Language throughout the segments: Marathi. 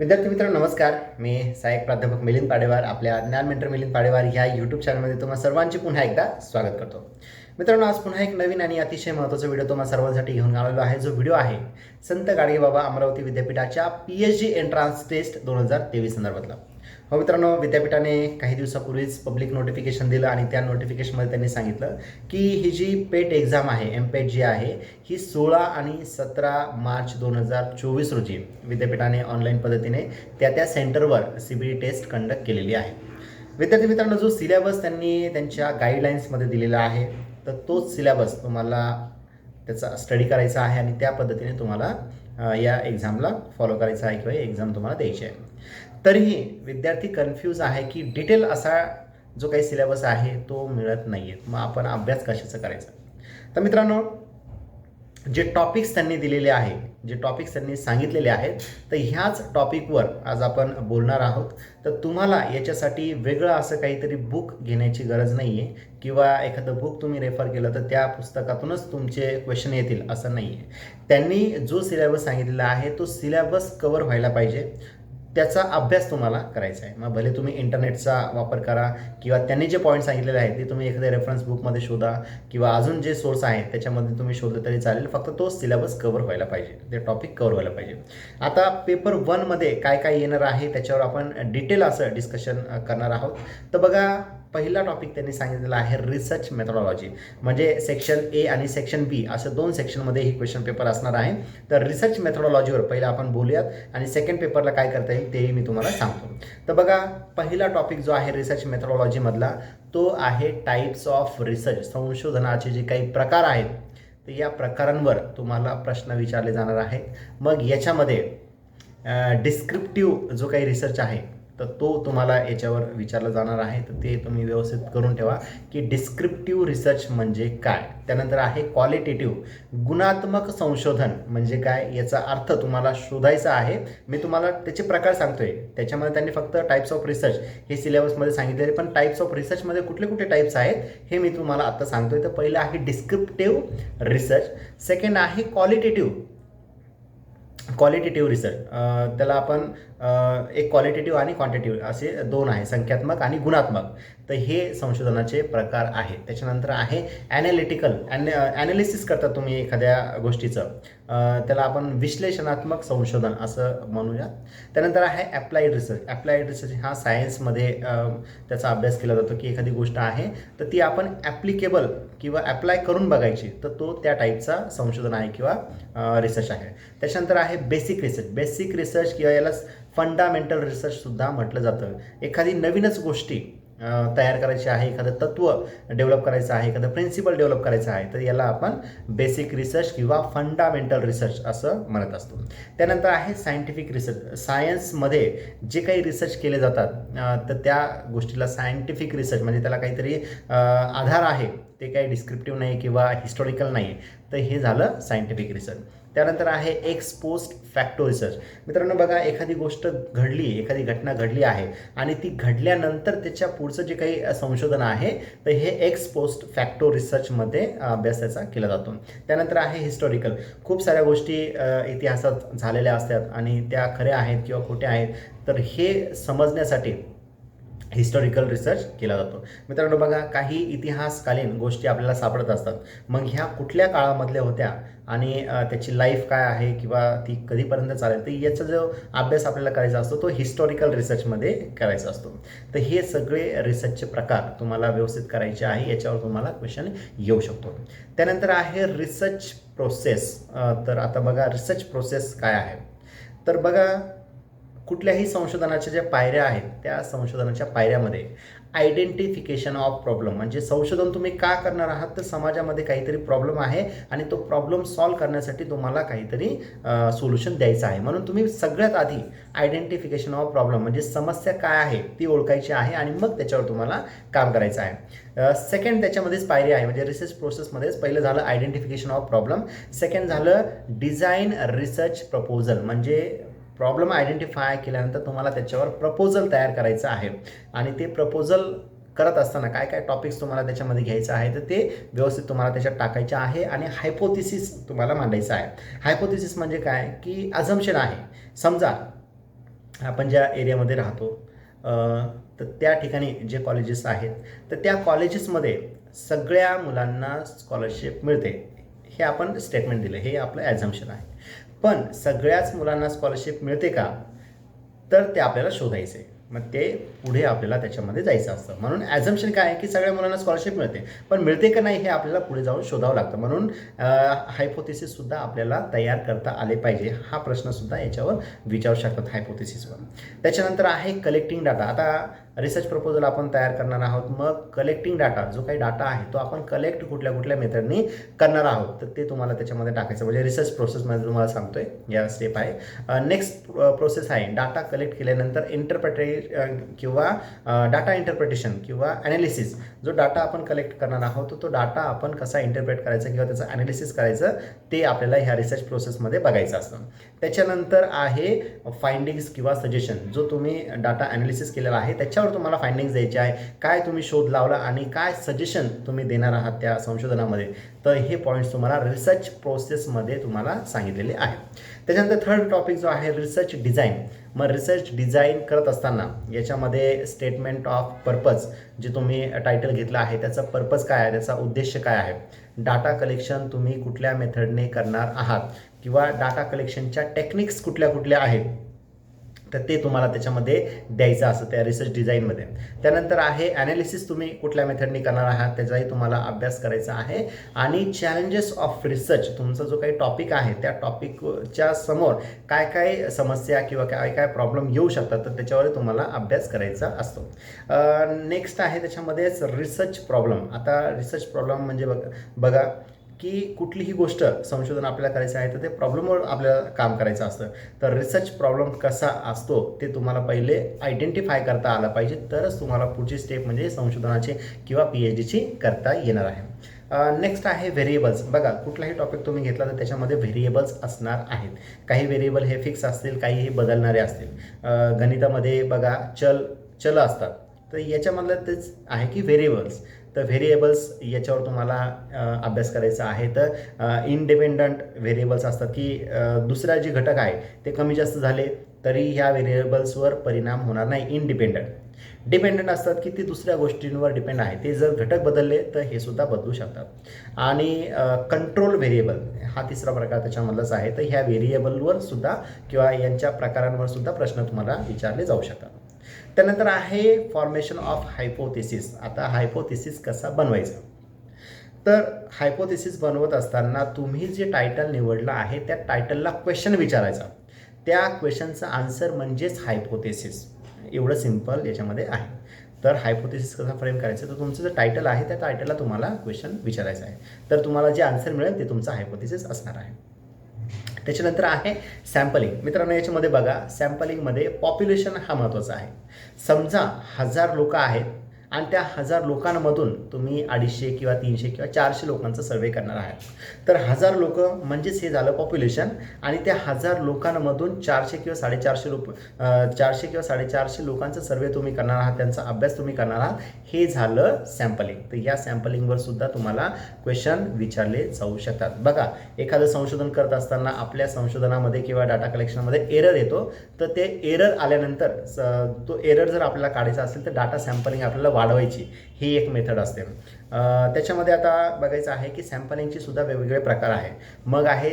विद्यार्थी मित्र नमस्कार. मी सहाय्यक प्राध्यापक मिलिंद पाडेवार आपल्या ज्ञान मेंटर मिलिंद पाडेवार ह्या यूट्यूब चॅनलमध्ये तुम्हाला सर्वांचे पुन्हा एकदा स्वागत करतो. मित्रांनो आज पुन्हा एक नवीन आणि अतिशय महत्त्वाचा व्हिडिओ तुम्हाला सर्वांसाठी घेऊन आलेलो आहे. जो व्हिडिओ आहे संत गाडगेबाबा अमरावती विद्यापीठाच्या P H D entrance test दोन हजार तेवीस संदर्भातला. हो मित्रांनो विद्यापीठाने काही दिवसापूर्वीच पब्लिक नोटिफिकेशन दिलं आणि त्या नोटिफिकेशनमध्ये त्यांनी सांगितलं की ही जी पेट एक्झाम आहे एम पेट जी आहे ही सोळा आणि सतरा मार्च दोन हजार चोवीस रोजी विद्यापीठाने ऑनलाईन पद्धतीने त्या त्या सेंटरवर सी बी टेस्ट कंडक्ट केलेली आहे. विद्यार्थी मित्रांनो जो सिलेबस त्यांनी त्यांच्या गाईडलाईन्समध्ये दिलेला आहे तर तोच सिलेबस तुम्हाला त्याचा स्टडी करायचा आहे आणि त्या पद्धतीने तुम्हाला या एक्झामला फॉलो करायचा आहे किंवा एक्झाम तुम्हाला द्यायची आहे. तरीही विद्यार्थी कन्फ्यूज आहे की डिटेल असा जो काही सिलेबस आहे तो मिळत नाही आहे मग आपण अभ्यास कशाचा करायचा? तर मित्रांनो जे टॉपिक्स त्यांनी दिलेले आहे जे टॉपिक्स त्यांनी सांगितलेले आहेत तर ह्याच टॉपिकवर आज आपण बोलणार आहोत. तर तुम्हाला याच्यासाठी वेगळं असं काहीतरी बुक घेण्याची गरज नाही आहे किंवा एखादं बुक तुम्ही रेफर केलं तर त्या पुस्तकातूनच तुमचे क्वेश्चन येतील असं नाही आहे त्यांनी जो सिलेबस सांगितलेला आहे तो सिलेबस कवर व्हायला पाहिजे. त्याचा अभ्यास तुम्हाला करायचा आहे. मग भले तुम्ही इंटरनेटचा वापर करा किंवा त्यांनी जे पॉईंट सांगितलेले आहेत ते तुम्ही एखाद्या रेफरन्स बुकमध्ये शोधा किंवा अजून जे सोर्स आहेत त्याच्यामध्ये तुम्ही शोधलं तरी चालेल. फक्त तो सिलेबस कवर व्हायला पाहिजे. ते टॉपिक कवर व्हायला पाहिजे. आता पेपर वनमध्ये काय काय येणार आहे त्याच्यावर आपण डिटेल असं डिस्कशन करणार आहोत. तर बघा पहिला टॉपिक त्यांनी सांगितलेला आहे रिसर्च मेथडॉलॉजी म्हणजे सेक्शन ए आणि सेक्शन बी असं दोन सेक्शनमध्ये हे क्वेश्चन पेपर असणार आहे. तर रिसर्च मेथडॉलॉजीवर पहिलं आपण बोलूयात आणि सेकंड पेपरला काय करता येईल तेही मी तुम्हाला सांगतो. तर बघा पहिला टॉपिक जो आहे रिसर्च मेथडॉलॉजीमधला तो आहे टाईप्स ऑफ रिसर्च संशोधनाचे जे काही प्रकार आहेत तर या प्रकारांवर तुम्हाला प्रश्न विचारले जाणार आहेत. मग याच्यामध्ये डिस्क्रिप्टिव्ह जो काही रिसर्च आहे तर तो तुम्हाला याच्यावर विचारला जाणार आहे. तर ते तुम्ही व्यवस्थित करून ठेवा की डिस्क्रिप्टिव्ह रिसर्च म्हणजे काय? त्यानंतर आहे क्वालिटेटिव्ह गुणात्मक संशोधन म्हणजे काय? याचा अर्थ तुम्हाला शोधायचा आहे. मी तुम्हाला त्याचे प्रकार सांगतोय. त्याच्यामध्ये त्यांनी फक्त टाईप्स ऑफ रिसर्च हे सिलेबसमध्ये सांगितलेले पण टाईप्स ऑफ रिसर्चमध्ये कुठले कुठले टाईप्स आहेत हे मी तुम्हाला आत्ता सांगतोय. तर पहिलं आहे डिस्क्रिप्टिव्ह रिसर्च सेकंड आहे क्वालिटेटिव्ह क्वालिटेटिव्ह रिझल्ट त्याला आपण एक क्वालिटेटिव्ह आणि क्वांटिटिव्ह असे दोन आहे संख्यात्मक आणि गुणात्मक. तर हे संशोधनाचे प्रकार आहेत. त्याच्यानंतर आहे ॲनालिटिकल ॲन ॲनालिसिस करता तुम्ही एखाद्या गोष्टीचं. त्याला आपण विश्लेषणात्मक संशोधन असं म्हणूयात. त्यानंतर आहे ॲप्लाईड रिसर्च ॲप्लाईड रिसर्च हा सायन्समध्ये त्याचा अभ्यास केला जातो की एखादी गोष्ट आहे तर ती आपण ॲप्लिकेबल किंवा ॲप्लाय करून बघायची तर तो त्या टाईपचा संशोधन आहे किंवा रिसर्च आहे. त्याच्यानंतर आहे बेसिक रिसर्च बेसिक रिसर्च किंवा याला फंडामेंटल रिसर्चसुद्धा म्हटलं जातं. एखादी नवीनच गोष्टी तयार करायची आहे एखादं तत्त्व डेव्हलप करायचं आहे एखादं प्रिन्सिपल डेव्हलप करायचं आहे तर याला आपण बेसिक रिसर्च किंवा फंडामेंटल रिसर्च असं म्हणत असतो. त्यानंतर आहे सायंटिफिक रिसर्च सायन्समध्ये जे काही रिसर्च केले जातात तर त्या गोष्टीला सायंटिफिक रिसर्च म्हणजे त्याला काहीतरी आधार आहे ते काही डिस्क्रिप्टिव्ह नाही किंवा हिस्टॉरिकल नाही तर हे झालं सायंटिफिक रिसर्च त्यानंतर आहे एक्सपोस्ट फॅक्टो रिसर्च मित्रांनो बघा एखादी गोष्ट घडली एखादी घटना घडली आहे आणि ती घडल्यानंतर त्याच्या पुढचं जे काही संशोधन आहे तर हे एक्सपोस्ट फॅक्टो रिसर्चमध्ये अ, अभ्यास त्याचा केला जातो. त्यानंतर आहे हिस्टॉरिकल खूप साऱ्या गोष्टी इतिहासात झालेल्या असतात आणि त्या खऱ्या आहेत किंवा खोट्या आहेत. तर हे समजण्यासाठी हिस्टॉरिकल रिसर्च केला जातो. मित्रांनो बघा काही इतिहासकालीन गोष्टी आपल्याला सापडत असतात. मग ह्या कुठल्या काळामधल्या होत्या आणि त्याची लाईफ काय आहे किंवा ती कधीपर्यंत चालेल तर याचा जो अभ्यास आपल्याला करायचा असतो तो हिस्टॉरिकल रिसर्चमध्ये करायचा असतो. तर हे सगळे रिसर्चचे प्रकार तुम्हाला व्यवस्थित करायचे आहे याच्यावर तुम्हाला क्वेश्चन येऊ शकतो. त्यानंतर आहे रिसर्च प्रोसेस तर आता बघा रिसर्च प्रोसेस काय आहे? तर बघा कुठल्याही संशोधनाच्या ज्या पायऱ्या आहेत त्या संशोधनाच्या पायऱ्यामध्ये आयडेंटिफिकेशन ऑफ प्रॉब्लेम म्हणजे संशोधन तुम्ही का करणार आहात? तर समाजामध्ये काहीतरी प्रॉब्लेम आहे आणि तो प्रॉब्लेम सॉल्व्ह करण्यासाठी तुम्हाला काहीतरी सोल्युशन द्यायचं आहे. म्हणून तुम्ही सगळ्यात आधी आयडेंटिफिकेशन ऑफ प्रॉब्लेम म्हणजे समस्या काय आहे ती ओळखायची आहे आणि मग त्याच्यावर तुम्हाला काम करायचं आहे. सेकंड त्याच्यामध्येच पायरी आहे म्हणजे रिसर्च प्रोसेसमध्येच पहिलं झालं आयडेंटिफिकेशन ऑफ प्रॉब्लेम सेकंड झालं डिझाईन रिसर्च प्रपोजल म्हणजे प्रॉब्लेम आयडेंटिफाय केल्यानंतर तुम्हाला त्याच्यावर प्रपोजल तयार करायचं आहे. आणि ते प्रपोजल करत असताना काय काय टॉपिक्स तुम्हाला त्याच्यामध्ये घ्यायचं आहे तर ते व्यवस्थित तुम्हाला त्याच्यात टाकायचे आहे आणि हायपोथिसिस तुम्हाला मांडायचं आहे. हायपोथिसिस म्हणजे काय? की अझम्पशन आहे. समजा आपण ज्या एरियामध्ये राहतो तर त्या ठिकाणी जे कॉलेजेस आहेत तर त्या कॉलेजेसमध्ये सगळ्या मुलांना स्कॉलरशिप मिळते. हे आपण स्टेटमेंट दिलं. हे आपलं ॲझम्पशन आहे. पण सगळ्याच मुलांना स्कॉलरशिप मिळते का? तर ते आपल्याला शोधायचे. मग ते पुढे आपल्याला त्याच्यामध्ये जायचं असतं. म्हणून ॲझम्पशन काय आहे की सगळ्या मुलांना स्कॉलरशिप मिळते. पण मिळते का नाही हे आपल्याला पुढे जाऊन शोधावं लागतं. म्हणून हायपोथिसिससुद्धा आपल्याला तयार करता आले पाहिजे. हा प्रश्नसुद्धा याच्यावर विचारू शकतात हायपोथिसिसवर त्याच्यानंतर आहे कलेक्टिंग डाटा आता रिसर्च प्रपोजल आपण तयार करणार आहोत. मग कलेक्टिंग डाटा जो काही डाटा आहे तो आपण कलेक्ट कुठल्या कुठल्या मेथडनी करणार आहोत. तर ते तुम्हाला त्याच्यामध्ये टाकायचं. म्हणजे रिसर्च प्रोसेसमध्ये तुम्हाला सांगतोय. या स्टेप आहे. नेक्स्ट प्रोसेस आहे. डाटा कलेक्ट केल्यानंतर इंटरप्रेटे किंवा डाटा इंटरप्रिटेशन किंवा ॲनालिसिस जो डाटा आपण कलेक्ट करणार आहोत तो डाटा आपण कसा इंटरप्रेट करायचा किंवा त्याचं ॲनालिसिस करायचं ते आपल्याला ह्या रिसर्च प्रोसेसमध्ये बघायचं असतं. त्याच्यानंतर आहे फाइंडिंग्स किंवा सजेशन जो तुम्ही डाटा ॲनालिसिस केलेला आहे त्याच्यावर तुम्हाला फायंडिंग्स द्यायचे आहे काय तुम्ही शोध लावला आणि काय सजेशन तुम्ही देणार आहात त्या संशोधनामध्ये तर हे पॉईंट्स तुम्हाला रिसर्च प्रोसेसमध्ये तुम्हाला सांगितलेले आहे त्याच्यानंतर थर्ड टॉपिक जो आहे रिसर्च डिझाईन मग रिसर्च डिझाईन करत असताना याच्यामध्ये स्टेटमेंट ऑफ पर्पज जे तुम्ही टायटल घेतलं आहे त्याचा पर्पज काय आहे त्याचा उद्देश काय आहे? डाटा कलेक्शन तुम्ही कुठल्या मेथडने करणार आहात? किंवा डाटा कलेक्शनच्या टेक्निक्स कुठल्या कुठल्या आहेत? तर ते तुम्हाला त्याच्यामध्ये द्यायचं असतं त्या रिसर्च डिझाईनमध्ये त्यानंतर आहे ॲनालिसिस तुम्ही कुठल्या मेथडनी करणार आहात त्याचाही तुम्हाला अभ्यास करायचा आहे. आणि चॅलेंजेस ऑफ रिसर्च तुमचा जो काही टॉपिक आहे त्या टॉपिकच्या समोर काय काय समस्या किंवा काय काय प्रॉब्लेम येऊ शकतात तर त्याच्यावर तुम्हाला अभ्यास करायचा असतो. नेक्स्ट आहे त्याच्यामध्येच रिसर्च प्रॉब्लेम आता रिसर्च प्रॉब्लेम म्हणजे बघ बघा की कुठलीही गोष्ट संशोधन आपल्याला करायचं आहे तर ते प्रॉब्लेमवर आपल्याला काम करायचं असतं. तर रिसर्च प्रॉब्लेम कसा असतो ते तुम्हाला पहिले आयडेंटिफाय करता आलं पाहिजे. तरच तुम्हाला पुढची स्टेप म्हणजे संशोधनाची किंवा पी एच डीची करता येणार आहे. नेक्स्ट आहे व्हेरिएबल्स बघा कुठलाही टॉपिक तुम्ही घेतला तर त्याच्यामध्ये व्हेरिएबल्स असणार आहेत. काही व्हेरिएबल हे फिक्स असतील काही हे बदलणारे असतील. गणितामध्ये बघा चल चल असतात. तर याच्यामधलं तेच आहे की व्हेरिएबल्स तर व्हेरिएबल्स याच्यावर तुम्हाला अभ्यास करायचा आहे. तर इंडिपेंडंट व्हेरिएबल्स असतात की दुसरा जे घटक आहे ते कमी जास्त झाले तरी ह्या व्हेरिएबल्सवर परिणाम होणार नाही. इनडिपेंडंट डिपेंडंट असतात की ते दुसऱ्या गोष्टींवर डिपेंड आहे. ते जर घटक बदलले तर हे सुद्धा बदलू शकतात. आणि कंट्रोल व्हेरिएबल हा तिसरा प्रकार त्याच्यामधलाच आहे. तर ह्या व्हेरिएबलवर सुद्धा किंवा यांच्या प्रकारांवर सुद्धा प्रश्न तुम्हाला विचारले जाऊ शकतात. त्यानंतर आहे फॉर्मेशन ऑफ हायपोथेसिस आता हायपोथेसिस कसा बनवायचा? तर हायपोथेसिस बनवत असताना तुम्ही जे टायटल निवडलं आहे त्या टायटलला क्वेश्चन विचारायचा. त्या क्वेश्चनचा आन्सर म्हणजेच हायपोथेसिस एवढं सिंपल याच्यामध्ये आहे. तर हायपोथिसिस कसा फ्रेम करायचं? तर तुमचं जे टायटल आहे त्या टायटलला तुम्हाला क्वेश्चन विचारायचं आहे. तर तुम्हाला जे आन्सर मिळेल ते तुमचं हायपोथिसिस असणार आहे. त्याच्यानंतर आहे सॅम्पलिंग. मित्रांनो याच्यामध्ये बघा सॅम्पलिंगमध्ये पॉप्युलेशन हा महत्त्वाचा आहे. समजा हजार लोक आहेत आणि त्या हजार लोकांमधून तुम्ही अडीचशे किंवा तीनशे किंवा चारशे लोकांचा सर्वे करणार आहात. तर हजार लोक म्हणजेच हे झालं पॉप्युलेशन आणि त्या हजार लोकांमधून चारशे किंवा साडेचारशे लोक चारशे किंवा साडेचारशे लोकांचा सर्वे तुम्ही करणार आहात त्यांचा अभ्यास तुम्ही करणार आहात हे झालं सॅम्पलिंग तर या सॅम्पलिंगवर सुद्धा तुम्हाला क्वेश्चन विचारले जाऊ शकतात. बघा एखादं संशोधन करत असताना आपल्या संशोधनामध्ये किंवा डाटा कलेक्शनमध्ये एरर येतो तर ते एरर आल्यानंतर स- तो एरर जर आपल्याला काढायचा असेल तर डाटा सॅम्पलिंग आपल्याला वाढवायची. ही एक मेथड असते. त्याच्यामध्ये आता बघायचं आहे की सॅम्पलिंगचे सुद्धा वेगवेगळे प्रकार आहे मग आहे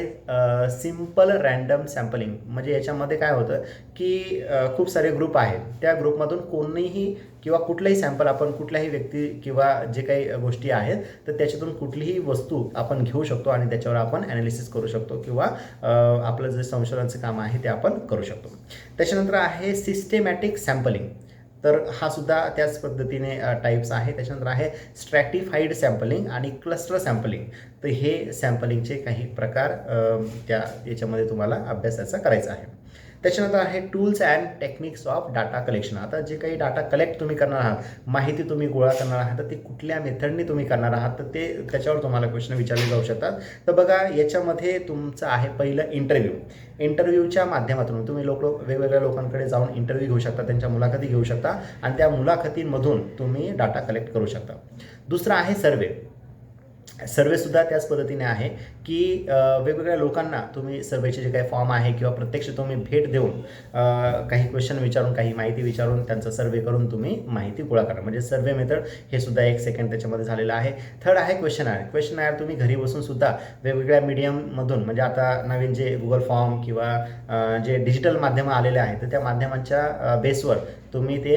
सिंपल रँडम सॅम्पलिंग. म्हणजे याच्यामध्ये काय होतं की खूप सारे ग्रुप आहेत. त्या ग्रुपमधून कोणीही किंवा कुठलाही सॅम्पल आपण कुठल्याही व्यक्ती किंवा जे काही गोष्टी आहेत तर त्याच्यातून कुठलीही वस्तू आपण घेऊ शकतो आणि त्याच्यावर आपण ॲनालिसिस करू शकतो किंवा आपलं जे संशोधनाचं काम आहे ते आपण करू शकतो. त्याच्यानंतर आहे सिस्टेमॅटिक सॅम्पलिंग तर हा सुद्धा त्याच पद्धतीने टाईप्स आहे. त्याच्यानंतर आहे स्ट्रॅटिफाईड सॅम्पलिंग आणि क्लस्टर सॅम्पलिंग तर हे सॅम्पलिंगचे काही प्रकार त्या याच्यामध्ये तुम्हाला अभ्यासाचा करायचा आहे. त्याच्यानंतर आहे tools and techniques of data collection आता जे काही डाटा कलेक्ट तुम्ही करणार आहात माहिती तुम्ही गोळा करणार आहात तर ती कुठल्या मेथडने तुम्ही करणार आहात तर ते त्याच्यावर तुम्हाला क्वेश्चन विचारले जाऊ शकतात. तर बघा याच्यामध्ये तुमचं आहे पहिलं इंटरव्ह्यू इंटरव्ह्यूच्या माध्यमातून तुम्ही लोक वेगवेगळ्या लोकांकडे जाऊन इंटरव्ह्यू घेऊ शकता त्यांच्या मुलाखती घेऊ शकता आणि त्या मुलाखतींमधून तुम्ही डाटा कलेक्ट करू शकता. दुसरं आहे सर्वे सर्वेसुद्धा त्याच पद्धतीने आहे की वेगवेगळ्या लोकांना तुम्ही सर्वेचे जे काही फॉर्म आहे किंवा प्रत्यक्ष तुम्ही भेट देऊन काही क्वेश्चन विचारून काही माहिती विचारून त्यांचा सर्वे करून तुम्ही माहिती गोळा करा. म्हणजे सर्वे मेथड हे सुद्धा एक सेकंड त्याच्यामध्ये झालेलं आहे. थर्ड आहे क्वेश्चन आयर क्वेश्चन आयर तुम्ही घरी बसून सुद्धा वेगवेगळ्या मीडियममधून म्हणजे आता नवीन जे गुगल फॉर्म किंवा जे डिजिटल माध्यमं आलेले आहेत तर त्या माध्यमांच्या बेसवर तुम्ही ते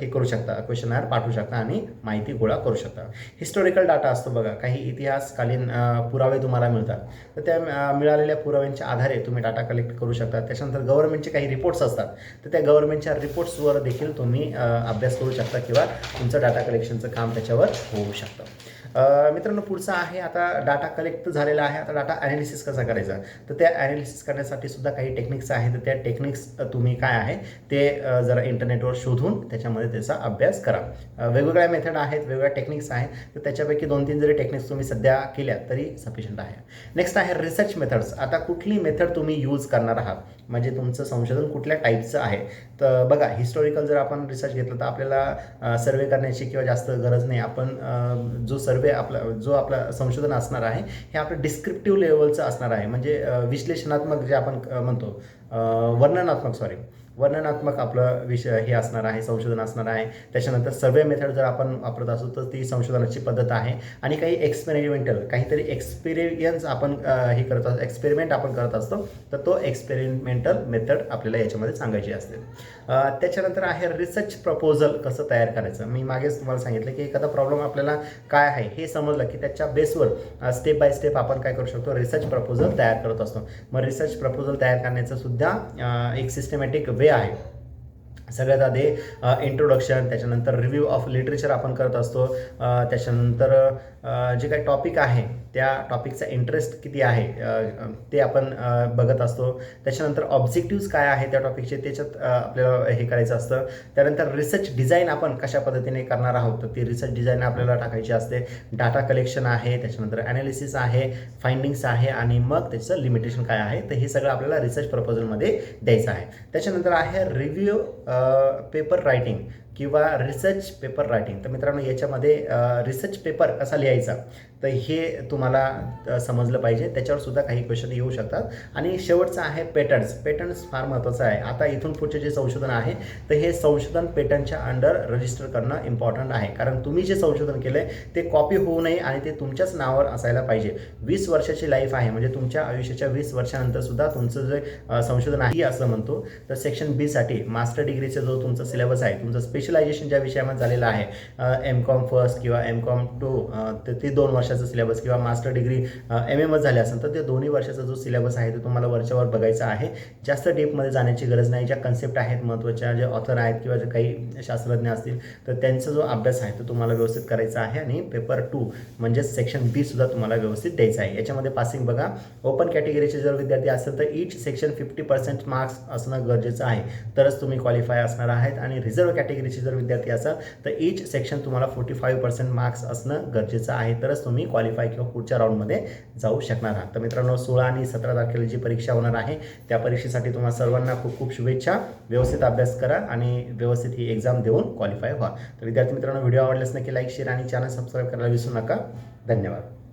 हे करू शकता. क्वेश्चन आयर पाठवू शकता आणि माहिती गोळा करू शकता. हिस्टॉरिकल डाटा असतो बघा. काही इतिहासकालीन पुरावे तुम्हाला मिळतात. तर त्या मिळालेल्या पुराव्यांच्या आधारे तुम्ही डाटा कलेक्ट करू शकता. त्याच्यानंतर गव्हर्नमेंटचे काही रिपोर्ट्स असतात. तर त्या गव्हर्नमेंटच्या रिपोर्ट्सवर देखील तुम्ही अभ्यास करू शकता किंवा तुमचं डाटा कलेक्शनचं काम त्याच्यावर होऊ शकतं. मित्रांनो पुढचं आहे आता डाटा कलेक्ट झालेला आहे. आता डाटा ॲनालिसिस कसा करायचा? तर त्या ॲनालिसिस करण्यासाठी सुद्धा काही टेक्निक्स आहेत. तर त्या टेक्निक्स तुम्ही काय आहे? ते जरा इंटरनेटवर शोधून त्याच्यामध्ये त्याचा अभ्यास करा. वेगवेगळ्या मेथड आहेत वेगवेगळ्या टेक्निक्स आहेत. तर त्याच्यापैकी दोन तीन जरी टेक्निक्स तुम्ही सध्या केल्या तरी सफिशियंट आहे. नेक्स्ट आहे रिसर्च मेथड्स आता कुठली मेथड तुम्ही यूज करणार आहात? म्हणजे तुमचं संशोधन कुठल्या टाईपचं आहे? तर बघा हिस्टॉरिकल जर आपण रिसर्च घेतलं तर आपल्याला सर्वे करण्याची किंवा जास्त गरज नाही. आपण जो सर्वे आपला जो आपला संशोधन असणार आहे हे आपलं डिस्क्रिप्टिव्ह लेवलचं असणार आहे. म्हणजे विश्लेषणात्मक जे आपण म्हणतो वर्णनात्मक सॉरी वर्णनात्मक आपलं विषय हे असणार आहे संशोधन असणार आहे. त्याच्यानंतर सर्वे मेथड जर आपण वापरत असू तर ती संशोधनाची पद्धत आहे. आणि काही एक्सपेरिमेंटल काहीतरी एक्सपिरियन्स आपण हे करत असतो एक्सपेरिमेंट आपण करत असतो तर तो एक्सपेरिमेंटल मेथड आपल्याला याच्यामध्ये सांगायची असते. त्याच्यानंतर आहे रिसर्च प्रपोजल कसं तयार करायचं? मी मागेच तुम्हाला सांगितलं की एखादा प्रॉब्लेम आपल्याला काय आहे हे समजलं की त्याच्या बेसवर स्टेप बाय स्टेप आपण काय करू शकतो? रिसर्च प्रपोजल तयार करत असतो. मग रिसर्च प्रपोजल तयार करण्याचं सुद्धा एक सिस्टमॅटिक वे आहे. सगळ्यात आधी इंट्रोडक्शन त्याच्यानंतर रिव्ह्यू ऑफ लिटरेचर आपण करत असतो. त्याच्यानंतर जे काही टॉपिक आहे त्या टॉपिकचा इंटरेस्ट किती आहे ते आपण बघत असतो. त्याच्यानंतर ऑब्जेक्टिव्स काय आहे त्या टॉपिकचे त्याच्यात आपल्याला हे करायचं असतं. त्यानंतर रिसर्च डिझाईन आपण कशा पद्धतीने करणार आहोत तर ती रिसर्च डिझाईन आपल्याला टाकायची असते. डाटा कलेक्शन आहे त्याच्यानंतर ॲनालिसिस आहे फाइंडिंग्स आहे आणि मग त्याचं लिमिटेशन काय आहे तर हे सगळं आपल्याला रिसर्च प्रपोजलमध्ये द्यायचं आहे. त्याच्यानंतर आहे रिव्ह्यू पेपर रायटिंग किंवा रिसर्च पेपर रायटिंग तर मित्रांनो याच्यामध्ये रिसर्च पेपर कसा लिहायचा? तर हे तुम्हाला समजलं पाहिजे. त्याच्यावर सुद्धा काही क्वेश्चन येऊ शकतात. आणि शेवटचं आहे पेटंट्स पेटंट्स फार महत्त्वाचं आहे. आता इथून पुढचे जे संशोधन आहे तर हे संशोधन पेटंटच्या अंडर रजिस्टर करणं इम्पॉर्टंट आहे. कारण तुम्ही जे संशोधन केलं आहे ते कॉपी होऊ नये आणि ते तुमच्याच नावावर असायला पाहिजे. वीस वर्षाची लाईफ आहे. म्हणजे तुमच्या आयुष्याच्या वीस वर्षानंतर सुद्धा तुमचं जे संशोधन आहे असं म्हणतो. तर सेक्शन बीसाठी मास्टर डिग्रीचा जो तुमचा सिलेबस आहे तुमचं स्पेशलायझेशन ज्या विषयामध्ये झालेलं आहे एम कॉम फर्स्ट किंवा एम कॉम टू ते दोन वर्षाचा सिलेबस किंवा मास्टर डिग्री एम एम झाले असेल तर ते दोन्ही वर्षाचा जो सिलेबस आहे तो तुम्हाला वरच्यावर बघायचा आहे. जास्त डीपमध्ये जाण्याची गरज नाही. ज्या कन्सेप्ट आहेत महत्त्वाच्या जे ऑथर आहेत किंवा जे काही शास्त्रज्ञ असतील तर त्यांचा जो अभ्यास आहे तो तुम्हाला व्यवस्थित करायचा आहे. आणि पेपर टू म्हणजेच सेक्शन बी सुद्धा तुम्हाला व्यवस्थित द्यायचा आहे. याच्यामध्ये पासिंग बघा. ओपन कॅटेगरीचे जर विद्यार्थी असेल तर each section fifty percent marks असणं गरजेचं आहे. तरच तुम्ही क्वालिफाय असणार आहेत. आणि रिझर्व्ह कॅटेगरीचे जर विद्यार्थी असाल तर ईच सेक्शन तुम्हाला फोर्टी फाईव्ह पर्सेंट मार्क्स असणं गरजेचं आहे. तरच तुम्ही तुम्ही क्वालिफाय किंवा पुढच्या राऊंडमध्ये जाऊ शकणार आहात. तर मित्रांनो सोळा आणि सतरा तारखेला जी परीक्षा होणार आहे त्या परीक्षेसाठी तुम्हाला सर्वांना खूप खूप शुभेच्छा. व्यवस्थित अभ्यास करा आणि व्यवस्थित ही एक्झाम देऊन क्वालिफाय व्हा. तर विद्यार्थी मित्रांनो व्हिडिओ आवडल्यास नक्की लाईक शेअर आणि चॅनल सबस्क्राईब करायला विसरू नका. धन्यवाद.